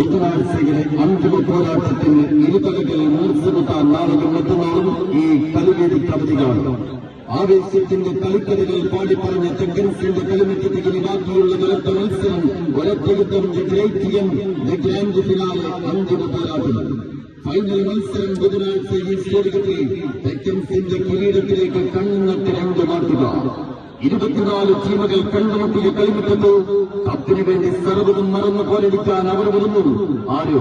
ബുധനാഴ്ചയിലെ അന്തിമ പോരാട്ടത്തിന് ഇരുപകത്തിൽ മൂർച്ചമുട്ടാൻ മറ്റന്നാളും ഈ കളിവേദി പ്രവൃത്തികളാണ്. ആവേശത്തിന്റെ കളിക്കഥകൾ പാടിപ്പറഞ്ഞ ചെങ്കൻസിന്റെ കളിമറ്റത്തിന് ബാക്കിയുള്ള നിലത്ത മത്സരം ഒരത്തെടുത്തും the great game the grand finale അന്തിമ പോരാട്ടം. ഫൈനൽ മത്സരം ബുധനാഴ്ച ഈ സ്റ്റേഡിയത്തിൽ തെക്കൻസിന്റെ കിരീടത്തിലേക്ക് കണ്ണുനട്ട് രണ്ട് മാറ്റുക. ഇരുപത്തിനാല് ടീമുകൾ കണ്ടുമുട്ടിയ കൈവിട്ടത് കപ്പിന് വേണ്ടി സർവതും മറന്നു പോരടിക്കാൻ അവർ വരുന്നു ആരോ?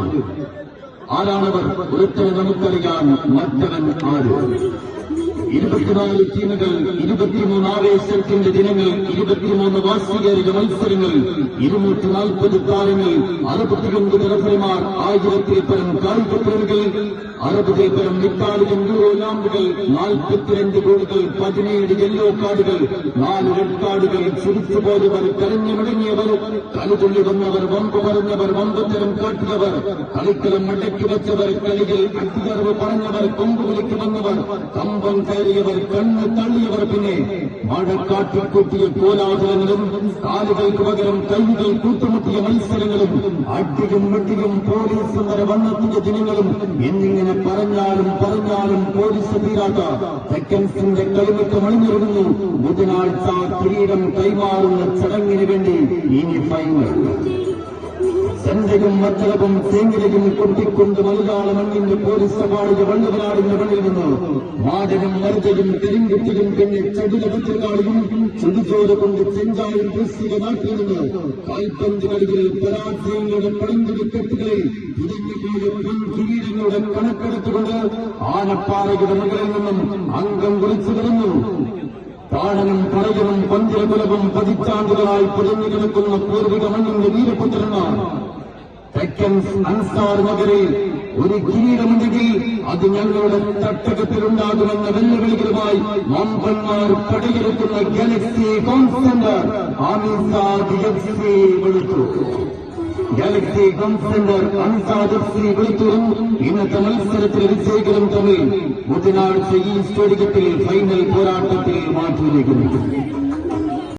ആരാണവർ? ഒരുത്തനെ നമുക്കറിയാൻ മറ്റവൻ ആരോ? ഇരുപത്തിനാല് ടീമുകൾ ഇരുപത്തിമൂന്ന് ആവേശത്തിന്റെ ദിനങ്ങൾ ഇരുപത്തിമൂന്ന് വാർഷിക മത്സരങ്ങൾ ഇരുന്നൂറ്റി നാൽപ്പത് താരങ്ങൾ അറുപത്തിരണ്ട് റഫറിമാർ ആയിരത്തിൽ പരം കായിക പ്രേമികൾ അറുപതിൽ പരം ഇറ്റാലിയൻ യൂറോ ലാമ്പുകൾ നാൽപ്പത്തിരണ്ട് ഗോളുകൾ പതിനേഴ് യെല്ലോ കാർഡുകൾ നാല് റെഡ് കാർഡുകൾ ചുരുച്ചു പോയവർ കരഞ്ഞു മുടങ്ങിയവർ കളിതുള്ളി വന്നവർ വമ്പ് പറഞ്ഞവർ വമ്പത്തരം കാട്ടിയവർ കളിക്കലം മടക്കി വെച്ചവർ കളികൾ അട്ടിയറിവ് പറഞ്ഞവർ കൊമ്പുവിലേക്ക് വന്നവർ കമ്പം കയറിയവർ കണ്ണ് തള്ളിയവർ പിന്നെ മഴക്കാട്ടിൽ കൂട്ടിയ കോലാഹലങ്ങളും കാലുകൾക്ക് പകരം കൈകൾ കൂട്ടുമുട്ടിയ മത്സരങ്ങളും അടിയും വെട്ടിയും പോലീസ് വരെ വന്നെത്തിയ ദിനങ്ങളും എന്നിങ്ങനെ പറഞ്ഞാലും പറഞ്ഞാലും പോലീസ് തീരാത്ത സെക്കൻഡ്സിന്റെ കളിമിട്ട് മണിഞ്ഞിറങ്ങുന്നു ബുധനാഴ്ച കിരീടം കൈമാറുന്ന ചടങ്ങിന് വേണ്ടി ഇനി ഫൈനൽ ചെണ്ടയും മത്തളവും തേങ്ങിലയും കൊട്ടിക്കൊണ്ട് മലയാള മണ്ണിന്റെ പോലീസ് പാടിയ വള്ളവനാടിന്റെ മണ്ണിൽ നിന്ന് വാചകം മരുതയും കരിങ്കുട്ടിയും പിന്നെ ചടുലപത്രകാളിയും ചുടുചോര കൊണ്ട് ചെഞ്ചായും ക്രിസ്തിക നാട്ടിൽ നിന്ന് കാൽപന്ത് കളികൾ പരാജയങ്ങളുടെ പടങ്ക് വിക്കറ്റുകളെ ഇടഞ്ഞുപോയ പൊൻകിരീടങ്ങളുടെ കണക്കെടുത്തുകൊണ്ട് ആനപ്പാറയുടെ മുകളിൽ നിന്നും അംഗം കുറിച്ചു വരുന്നു. താഴനും പറയനും പന്തിരകുലവും പതിറ്റാണ്ടുകളായി പുതഞ്ഞു കിടക്കുന്ന പൂർവിക മണ്ണിന്റെ വീരപുത്രന്മാർ തെക്കൻ അൻസാർ നഗരിൽ ഒരു കിരീടമുണ്ടെങ്കിൽ അത് ഞങ്ങളുടെ തട്ടകത്തിലുണ്ടാകുമെന്ന വെല്ലുവിളികളുമായി വമ്പന്മാർ പടയെടുക്കുന്ന ഗാലക്സി കോൺസെന്റർ വെളുത്തു. ഗാലക്സി കോൺസെന്റർ സെന്റർ അൻസാദ് വെളുത്തൂരും ഇന്നത്തെ മത്സരത്തിൽ വിജയികളും തമ്മിൽ ബുധനാഴ്ച ഈ സ്റ്റേഡിയത്തിൽ ഫൈനൽ പോരാട്ടത്തിൽ മാറ്റിയിരിക്കുന്നു